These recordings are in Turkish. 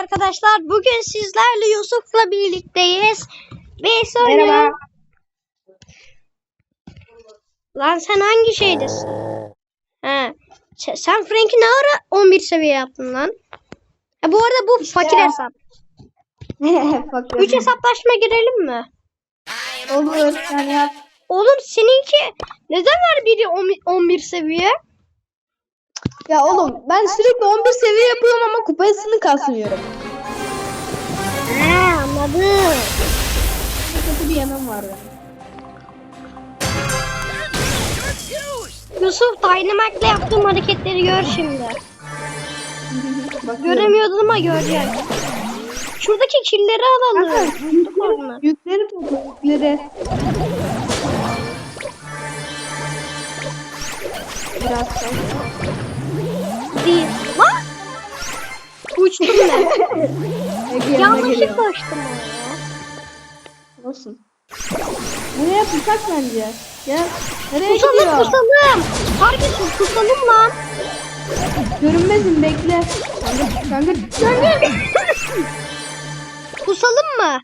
arkadaşlar. Bugün sizlerle Yusuf'la birlikteyiz. Ve sonra... Merhaba. Lan sen hangi şeydesin? Ha. Sen, sen Frank'i ne ara 11 seviye yaptın lan? Ha, bu arada bu fakir hesap. 3 hesaplaşma girelim mi? Olur. Yani yap. Oğlum seninki neden var biri 10 11 seviye? Ya oğlum ben sürekli 11 seviye yapıyorum ama kupasını kasmıyorum. Ha, anladım. Kötü bir yanım var. Yusuf Dynamite'le yaptığım hareketleri gör şimdi. Göremiyordun ama göreceksin. Şuradaki killeri alalım. Kanka, yükleri, yükleri topla yükleri. Biraz sonra. Değil. Lan! Uçtum ben. Yanlışlıkla uçtum ama ya. Olsun. Buraya yapacak bence. Gel. Nereye Kusalım gidiyor? kusalım. Kardeşim kusalım lan. Görünmezim bekle. Kanka, kanka Kusalım mı?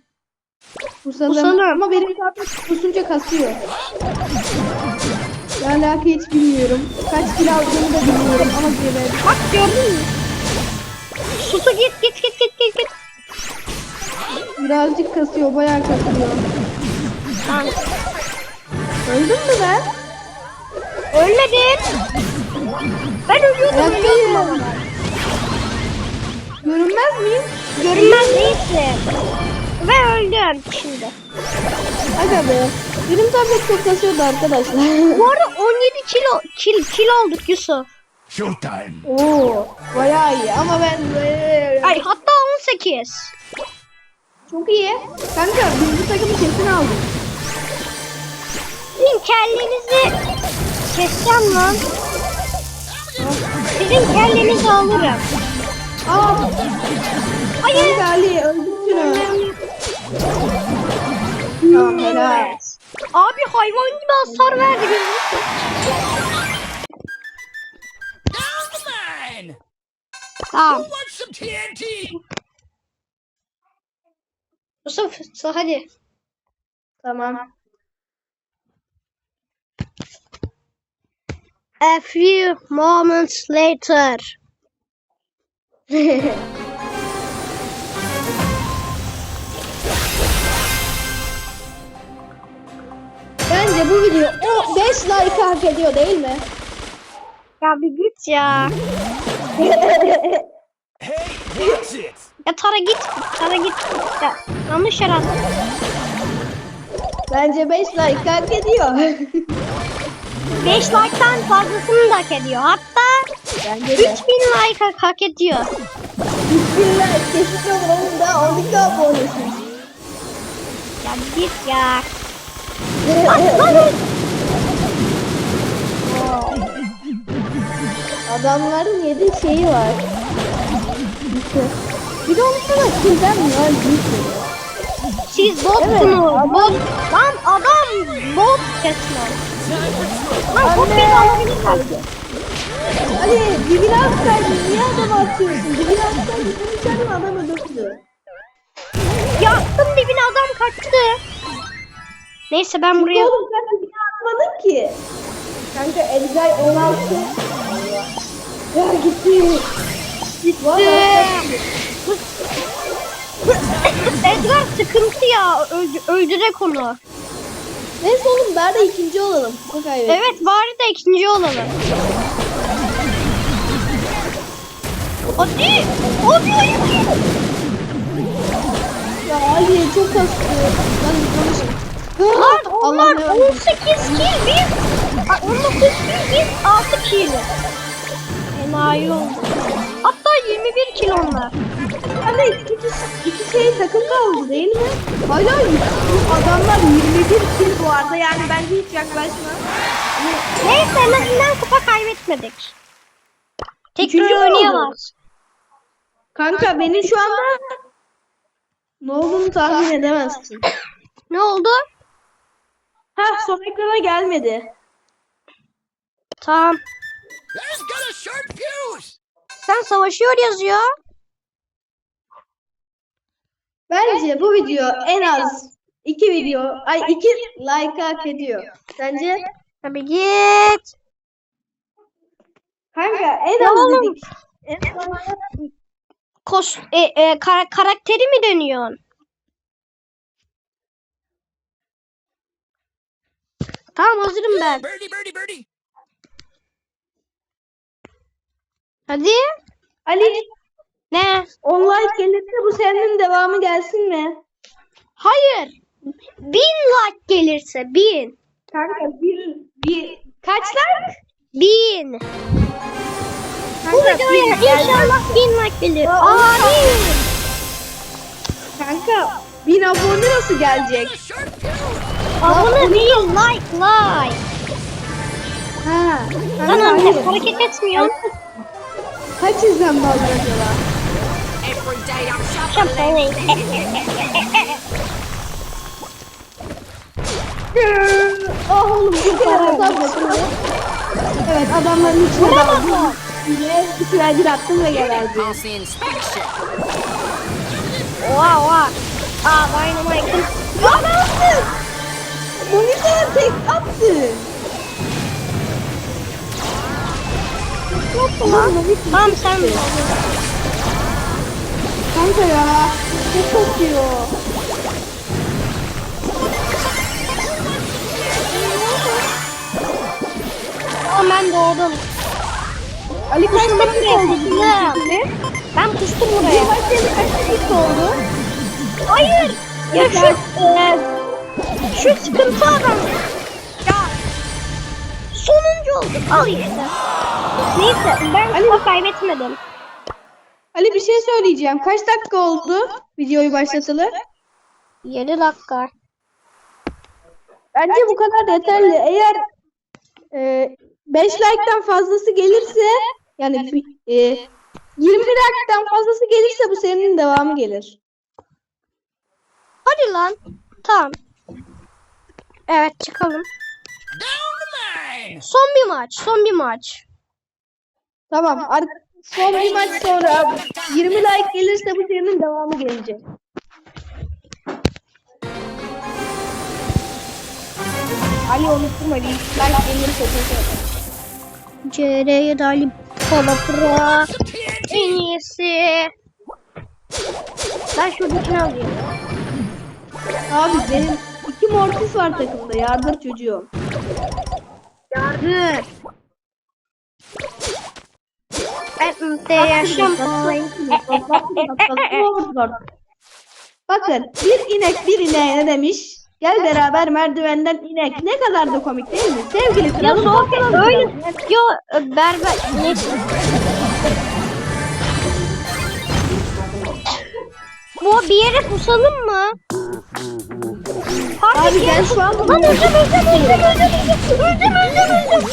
Pusalım. Pusalım. Ama benim kartım pusunca kasıyor. Ne alaka hiç bilmiyorum. Kaç kilo aldığımı da bilmiyorum ama geber. Bak gördün mü? Susu git git git git git git. Birazcık kasıyor, bayağı kasıyor. Tamam. Öldün mü ben? Ölmedin. Ben ölüyordum ölüyordum ama. Görünmez miyim? Görünmez değilsin. Ve öldüm şimdi. Aga be. Benim tablet çok kasıyordu arkadaşlar. Bu arada 17 kilo kil, kil olduk Yusuf. Showtime. Oo, bayağı iyi ama ben Ay hatta 18. çok iyi. Kanka bu takımı kesin aldık. Sizin kellenizi keseceğim lan. Sizin kellenizi alırım. Aa, Hayır. Ali öldün şunu. Tamam helal. Abi hayvan gibi hasar verdi line. Tamam. Yusuf hadi. Tamam. A few moments later. 5 like hak ediyor değil mi? Ya bir git ya. Hey, watch it. Ya Tara git. Tara git. Ya, yanlış yer attım. Bence 5 like hak ediyor. 5 like'tan fazlasını da hak ediyor. Hatta Bence 3000 de. like hak, ediyor. 3000 like kesin oğlum da 12 abonesin. Ya git ya. Adamların 7 şeyi var. Bir de onu sana kimden mi var? Siz botsunuz. Bot. Lan adam bot resmen. Lan bot beni alabilirler. Ali dibine atsaydın niye adamı atıyorsun? Dibine atsaydın içeriden adam öldürdü. Yaktım dibine adam kaçtı. Neyse ben buraya... Oğlum sen dibine atmadın ki. Kanka Elgay 16. Ya gitti. Gitti. Edgar sıkıntı ya. Öldü, öldürek onu. Neyse oğlum bari de ikinci olalım. Kupa kaybettik. Evet bari de ikinci olalım. Hadi. Hadi. Ya Ali çok kastı. Ben konuşayım. Lan onlar Allah 18 kill biz. Ay, 19 kill biz 6 kill. Enayi oldu. Hatta 21 kill onlar. Hani iki, iki şey takım kaldı değil mi? Hala adamlar 21 kill bu arada yani bence hiç yaklaşma. Neyse en azından kupa kaybetmedik. Tekrar oldu? Kanka benim şu anda ne olduğunu tahmin edemezsin. Ne oldu? Ha son ekrana gelmedi. Tamam. There's got a short fuse. Sen savaşıyor yazıyor. Bence bu video en az iki video, ay iki like hak ediyor. Sence? Tabii git. Kanka en az oğlum. dedik. En az Kos e, e, kara- karakteri mi deniyorsun? Tamam hazırım ben. Birdie, birdie, birdie. Hadi. Ali Ne? 10 like gelirse bu serinin devamı gelsin mi? Hayır. Bin like gelirse bin. Kanka bir, bir kaç like? Bin. Bu Kanka, videoya bir geldi. inşallah bin like gelir. Amin. Kanka 1000 abone nasıl gelecek? Abone değil like like. Ha. Lan anne hareket etmiyorsun. Kaç yüzden bağlı acaba? Ah oğlum bu kadar tatlı. Evet adamların içine daldım. Diye içine bir attım ve geberdim. Oha oha. Aa dynamite. Ne yaptın? Monitör tek attı. Tamam sen Kanka ya. Çok kokuyor. Tamam ben doğdum. Ali Kustum dakika buraya oldu? kustum. Ben kustum buraya. Kaç oldu? Hayır. Ya şu, e, şu sıkıntı adam. Ya. Sonuncu olduk. Al işte. Neyse ben Ali kaybetmedim. Ali bir şey söyleyeceğim. Kaç dakika oldu videoyu başlatalı? 7 dakika. Bence bu kadar yeterli. Eğer e, 5 like'tan fazlası gelirse yani e, 20 like'tan fazlası gelirse bu serinin devamı gelir. Hadi lan. Tamam. Evet çıkalım. Son bir maç. Son bir maç. Tamam. ar- Son bir maç sonra 20 like gelirse bu serinin devamı gelecek. Ali unutma bir like gelirse. CR'ye dali Palapra. Some TNT. En iyisi. Ben şuradakini alayım. Abi benim iki mortis var takımda. Yardır çocuğum. Yardır. Yaşam. Bakın bir inek bir ineğe ne demiş? Gel beraber merdivenden inek. Ne kadar da komik değil mi? Sevgili kralım. soğuk öyle. Yo berber. Neyse. Bu bir yere pusalım mı? Abi gel şu an Lan öldüm öldüm öldüm öldüm öldüm öldüm öldüm öldüm.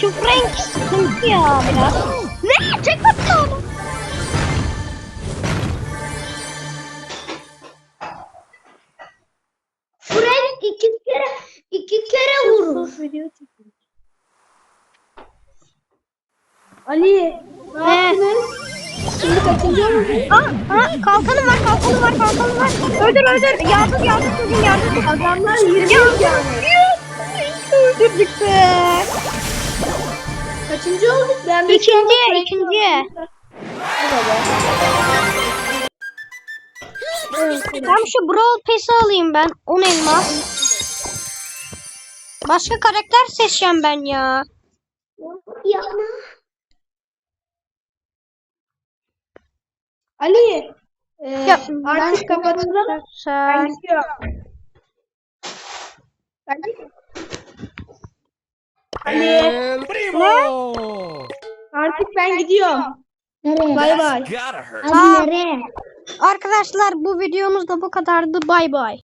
Şu Frank sıkıntı ya biraz. Ne? Tek attı onu. Frank iki kere iki kere vurur. Ali ne Ne? yaptınız? Şimdi kaçıncı oldu? Aa, aa, kalkanım var, kalkanım var, kalkanım var. Öldür, öldür. Yardım, yardım çocuğum, yardım. Adamlar 20 Yardım. yani. Öldürdük be. Kaçıncı olduk? Ben şu İkinci, ikinci. Tam şu Brawl Pass'i alayım ben. 10 elmas. Başka karakter seçeceğim ben ya. Ali e, Ya, artık kapatalım. Ben gidiyorum. Ben gidiyorum. Ali El primo. artık ben gidiyorum. Bay bay. Aa, Arkadaşlar bu videomuz da bu kadardı. Bay bay.